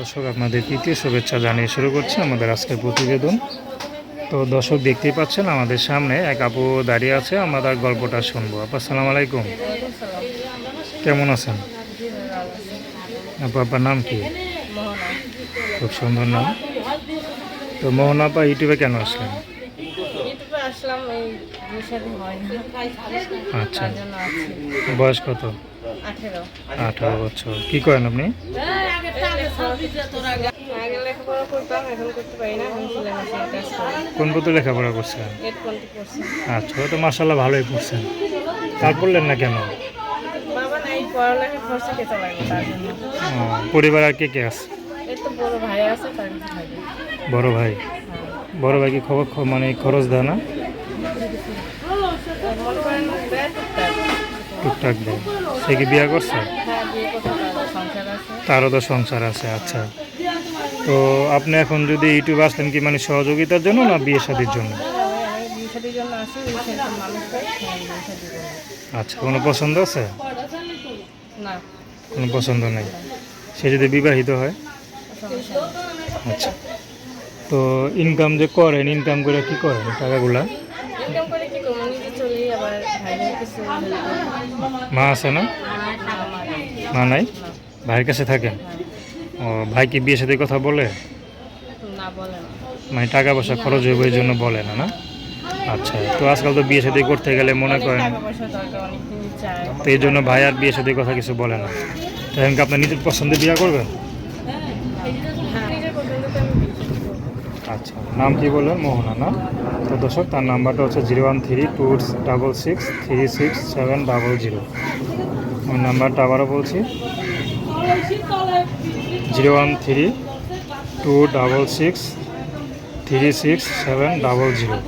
দর্শক, আপনাদের তৃতীয় শুভেচ্ছা জানিয়ে শুরু করছি আমাদের আজকের প্রতিবেদন। তো দর্শক, দেখতেই পাচ্ছেন আমাদের সামনে এক আপু দাঁড়িয়ে আছে, আমরা তার গল্পটা শুনব। আপু, আসসালামু আলাইকুম। কেমন আছেন? আপু, আপনার নাম কি? খুব সুন্দর নাম। তো মোহন আপা ইউটিউবে কেন আসলেন? আচ্ছা। বয়স কত? আঠারো। বছর। কি করেন আপনি? কোন পথে লেখাপড়া করছেন? আচ্ছা তো মার্শাল্লাহ ভালোই পড়ছেন। তার পড়লেন না কেন? পরিবার আর কে কে আছে? বড় ভাই। বড় ভাই বড় ভাই কি খবর মানে খরচ দেয় না। টুকটাক দেয়। সে কি বিয়ে করছে? তারও তো সংসার আছে আচ্ছা। তো আপনি এখন যদি ইউটিউবে আসলেন কি মানে সহযোগিতার জন্য না বিয়ে শাদির জন্য? আচ্ছা কোনো পছন্দ আছে? কোনো পছন্দ নেই। সে যদি বিবাহিত হয়? আচ্ছা। তো ইনকাম যে করেন ইনকাম করে কি করেন টাকাগুলা? ইনকাম করে কি করব? নিজে চলি আবার ভাইয়ের কিছু মা আছে না। মা নাই? ভাইয়ের কাছে থাকেন ও ভাই কি বিয়ে সাথে কথা বলে? না বলে মানে টাকা পয়সা খরচ হইব এই জন্য বলে না না? আচ্ছা তো আজকাল তো বিয়ে সাথে করতে গেলে মনে করেন তো এই জন্য ভাই আর বিয়ে সাথে কথা কিছু বলে না। তো এখন কি আপনার নিজের পছন্দে বিয়ে করবেন হ্যাঁ নিজের পছন্দ তো আমি বিয়ে শাদি করব। আচ্ছা নাম কি বললেন? মোহনা, না? তো দর্শক, তার নাম্বারটা হচ্ছে zero one three two double six three six seven double zero. ওই নাম্বারটা আবারও বলছি। Zero one three two double six three six seven double zero.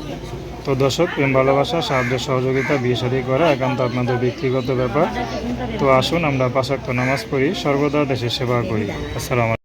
তো দর্শক, প্রেম ভালোবাসা, সাহায্য, সহযোগিতা, বিয়ে শাদী করা একান্ত আপনাদের ব্যক্তিগত ব্যাপার। তো আসুন, আমরা পাশাক্ত নামাজ পড়ি, সর্বদা দেশের সেবা করি। আসসালাম